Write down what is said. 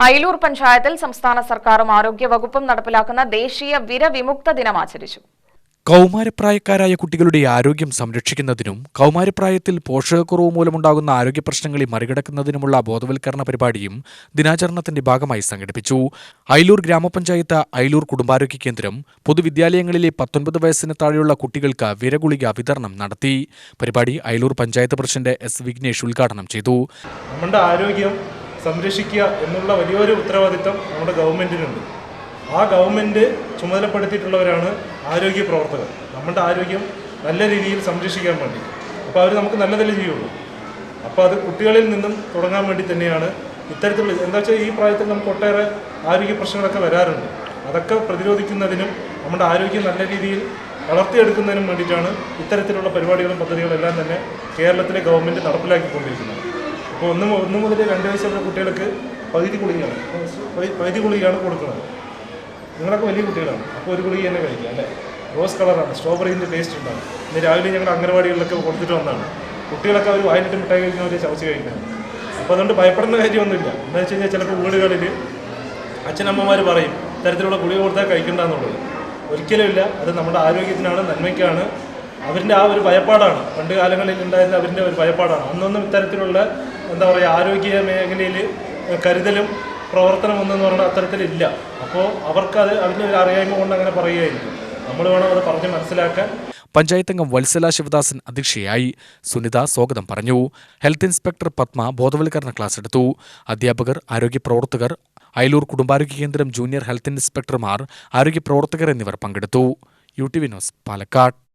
അയിലൂർ പഞ്ചായത്തിൽ സംസ്ഥാന സർക്കാരും ആരോഗ്യവകുപ്പും നടപ്പിലാക്കുന്ന ദേശീയ വിരവിമുക്ത ദിനം ആചരിച്ചു. കൗമാരപ്രായക്കാരായ കുട്ടികളുടെ ആരോഗ്യം സംരക്ഷിക്കുന്നതിനും കൗമാരപ്രായത്തിൽ പോഷകക്കുറവ് മൂലമുണ്ടാകുന്ന ആരോഗ്യ പ്രശ്നങ്ങളെ മറികടക്കുന്നതിനുമുള്ള ബോധവൽക്കരണ പരിപാടിയും ദിനാചരണത്തിന്റെ ഭാഗമായി സംഘടിപ്പിച്ചു. അയലൂർ ഗ്രാമപഞ്ചായത്ത് അയലൂർ കുടുംബാരോഗ്യ കേന്ദ്രം പൊതുവിദ്യാലയങ്ങളിലെ പത്തൊൻപത് വയസ്സിന് താഴെയുള്ള കുട്ടികൾക്ക് വിരഗുളിക വിതരണം നടത്തി. പരിപാടി അയലൂർ പഞ്ചായത്ത് പ്രസിഡന്റ് എസ് വിഘ്നേഷ് ഉദ്ഘാടനം ചെയ്തു. നമ്മുടെ ആരോഗ്യം സംരക്ഷിക്കുക എന്നുള്ള വലിയൊരു ഉത്തരവാദിത്തം നമ്മുടെ ഗവൺമെന്റിനുണ്ട് ആ ഗവൺമെന്റ് ചുമതലപ്പെടുത്തിയിട്ടുള്ളവരാണ് ആരോഗ്യ പ്രവർത്തകർ. നമ്മുടെ ആരോഗ്യം നല്ല രീതിയിൽ സംരക്ഷിക്കാൻ വേണ്ടി. അപ്പോൾ അവർ നമുക്ക് നല്ലതല്ലേ ചെയ്യുള്ളൂ. അപ്പോൾ അത് കുട്ടികളിൽ നിന്നും തുടങ്ങാൻ വേണ്ടി തന്നെയാണ് ഇത്തരത്തിലുള്ള എന്താ വെച്ചാൽ ഈ പ്രായത്തിൽ നമുക്ക് ഒട്ടേറെ ആരോഗ്യ പ്രശ്നങ്ങളൊക്കെ വരാറുണ്ട്. അതൊക്കെ പ്രതിരോധിക്കുന്നതിനും നമ്മുടെ ആരോഗ്യം നല്ല രീതിയിൽ വളർത്തിയെടുക്കുന്നതിനും വേണ്ടിയിട്ടാണ് ഇത്തരത്തിലുള്ള പരിപാടികളും പദ്ധതികളും എല്ലാം തന്നെ കേരളത്തിലെ ഗവൺമെന്റ് നടപ്പിലാക്കിക്കൊണ്ടിരിക്കുന്നത്. അപ്പോൾ ഒന്ന് ഒന്ന് മുതൽ രണ്ട് വയസ്സുള്ള കുട്ടികൾക്ക് പകുതി ഗുളികയാണ്. പകുതി- ഗുളികയാണ് കൊടുക്കുന്നത്. നിങ്ങളൊക്കെ വലിയ കുട്ടികളാണ്. അപ്പോൾ ഒരു ഗുളിക തന്നെ കഴിക്കുക അല്ലേ? റോസ് കളറാണ് സ്ട്രോബെറിന്റെ ടേസ്റ്റ് ഉണ്ടാകും ഇന്ന് രാവിലെ ഞങ്ങൾ അംഗനവാടികളിലൊക്കെ കൊടുത്തിട്ട് വന്നതാണ്. കുട്ടികളൊക്കെ അവർ വായിലിട്ട് മിഠായി കഴിക്കുന്നവർ ചവച്ച് കഴിക്കുന്നത് അപ്പോൾ അതുകൊണ്ട് ഭയപ്പെടുന്ന കാര്യമൊന്നുമില്ല. എന്താ വെച്ച് കഴിഞ്ഞാൽ ചിലപ്പോൾ വീടുകളിൽ അച്ഛനമ്മമാർ പറയും ഇത്തരത്തിലുള്ള ഗുളിക കൊടുത്താൽ കഴിക്കണ്ട എന്നുള്ളത്. ഒരിക്കലുമില്ല അത് നമ്മുടെ ആരോഗ്യത്തിനാണ് നന്മയ്ക്കാണ്. അവരിന്റെ ആ ഒരു ഭയപ്പാടാണ്. പണ്ട് കാലങ്ങളിൽ ഉണ്ടായിരുന്ന അവരിന്റെ ഒരു ഭയപ്പാടാണ്. അന്നൊന്നും ഇത്തരത്തിലുള്ള എന്താ പറയുക ആരോഗ്യ മേഖലയിൽ കരുതലും പ്രവർത്തനമൊന്നും പറഞ്ഞാൽ അത്തരത്തിലില്ല. അപ്പോൾ അവർക്കത് അതിന്റെ ഒരു അറിയായ്മ കൊണ്ട് അങ്ങനെ പറയുകയായിരിക്കും. നമ്മൾ വേണം അത് പറഞ്ഞ് മനസ്സിലാക്കാൻ. പഞ്ചായത്തംഗം വത്സല ശിവദാസൻ അധ്യക്ഷയായി. സുനിത സ്വാഗതം പറഞ്ഞു. ഹെൽത്ത് ഇൻസ്പെക്ടർ പത്മ ബോധവൽക്കരണ ക്ലാസ് എടുത്തു. അധ്യാപകർ ആരോഗ്യ പ്രവർത്തകർ അയലൂർ കുടുംബാരോഗ്യ കേന്ദ്രം ജൂനിയർ ഹെൽത്ത് ഇൻസ്പെക്ടർമാർ ആരോഗ്യ പ്രവർത്തകർ എന്നിവർ പങ്കെടുത്തു. U T Vinos Palakkad.